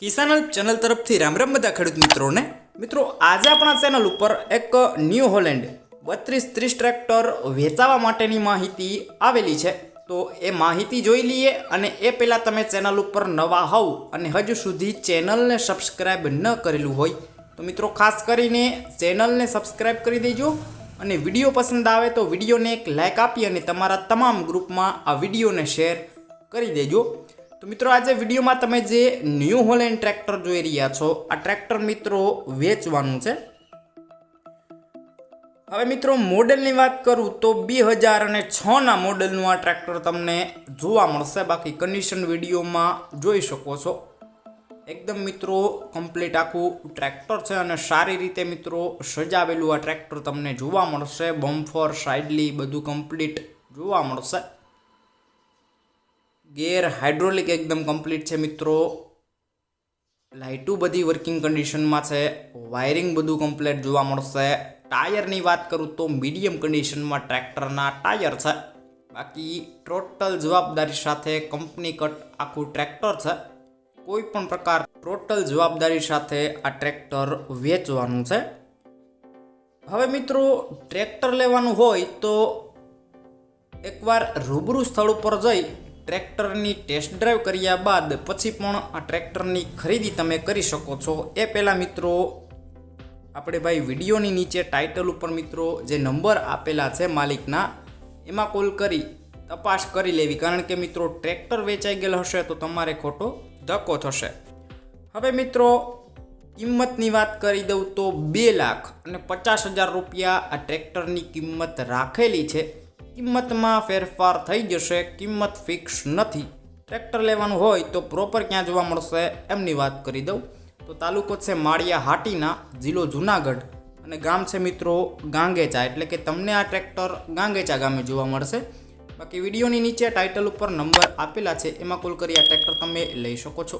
કિસાન channel તરફથી રામ રામ બધા ખેડૂત મિત્રોને. મિત્રો, આજે આપણા ચેનલ ઉપર એક ન્યૂ હોલેન્ડ બત્રીસ ત્રીસ ટ્રેક્ટર વેચાવા માટેની માહિતી આવેલી છે. તો એ માહિતી જોઈ લઈએ અને એ પહેલાં તમે ચેનલ ઉપર નવા હોવ અને હજુ સુધી ચેનલને સબસ્ક્રાઈબ ન કરેલું હોય, તો મિત્રો ખાસ કરીને ચેનલને સબસ્ક્રાઈબ કરી દેજો અને વીડિયો પસંદ આવે તો વિડીયોને એક લાઇક આપી અને તમારા તમામ ગ્રુપમાં આ વિડીયોને શેર કરી દેજો. તો મિત્રો આજે વિડીયોમાં તમે જે ન્યૂ હોલેન્ડ ટ્રેક્ટર જોઈ રહ્યા છો, આ ટ્રેક્ટર મિત્રો વેચવાનું છે. હવે મિત્રો મોડેલની વાત કરું તો બે હજાર અને છના મોડેલનું આ ટ્રેક્ટર તમને જોવા મળશે. બાકી કન્ડિશન વિડીયોમાં જોઈ શકો છો. એકદમ મિત્રો કમ્પ્લીટ આખું ટ્રેક્ટર છે અને સારી રીતે મિત્રો સજાવેલું આ ટ્રેક્ટર તમને જોવા મળશે. બમ્ફર સાઇડલી બધું કમ્પ્લીટ જોવા મળશે. ગેર હાઇડ્રોલિક એકદમ કમ્પ્લીટ છે મિત્રો. લાઇટું બધી વર્કિંગ કન્ડિશનમાં છે. વાયરિંગ બધું કમ્પ્લીટ જોવા મળશે. ટાયરની વાત કરું તો મીડિયમ કન્ડિશનમાં ટ્રેક્ટરના ટાયર છે. બાકી ટોટલ જવાબદારી સાથે કંપની કટ આખું ટ્રેક્ટર છે. કોઈ પણ પ્રકાર ટોટલ જવાબદારી સાથે આ ટ્રેક્ટર વેચવાનું છે. હવે મિત્રો, ટ્રેક્ટર લેવાનું હોય તો એકવાર રૂબરૂ સ્થળ ઉપર જઈ ટ્રેક્ટરની ટેસ્ટ ડ્રાઈવ કર્યા બાદ પછી પણ આ ટ્રેક્ટરની ખરીદી તમે કરી શકો છો. એ પહેલાં મિત્રો, આપણે ભાઈ વિડીયોની નીચે ટાઇટલ ઉપર મિત્રો જે નંબર આપેલા છે માલિકના, એમાં કોલ કરી, તપાસ કરી લેવી. કારણ કે મિત્રો, ટ્રેક્ટર વેચાઈ ગયેલ હશે તો તમારે ખોટો ધક્કો થશે. હવે મિત્રો, કિંમતની વાત કરી દઉં તો બે લાખ અને પચાસ હજાર રૂપિયા આ ટ્રેક્ટરની કિંમત રાખેલી છે. કિંમતમાં ફેરફાર થઈ જશે, કિંમત ફિક્સ નથી. ટ્રેક્ટર લેવાનું હોય તો પ્રોપર ક્યાં જોવા મળશે એમની વાત કરી દઉં. તો તાલુકો છે માળિયા હાટીના, જિલ્લો જુનાગઢ. અને ગામ છે મિત્રો ગાંગેચા, એટલે કે તમને આ ટ્રેક્ટર ગાંગેચા ગામે જોવા મળશે. બાકી વિડીયોની નીચે ટાઇટલ ઉપર નંબર આપેલા છે, એમાં કોલ કરી આ ટ્રેક્ટર તમે લઈ શકો છો.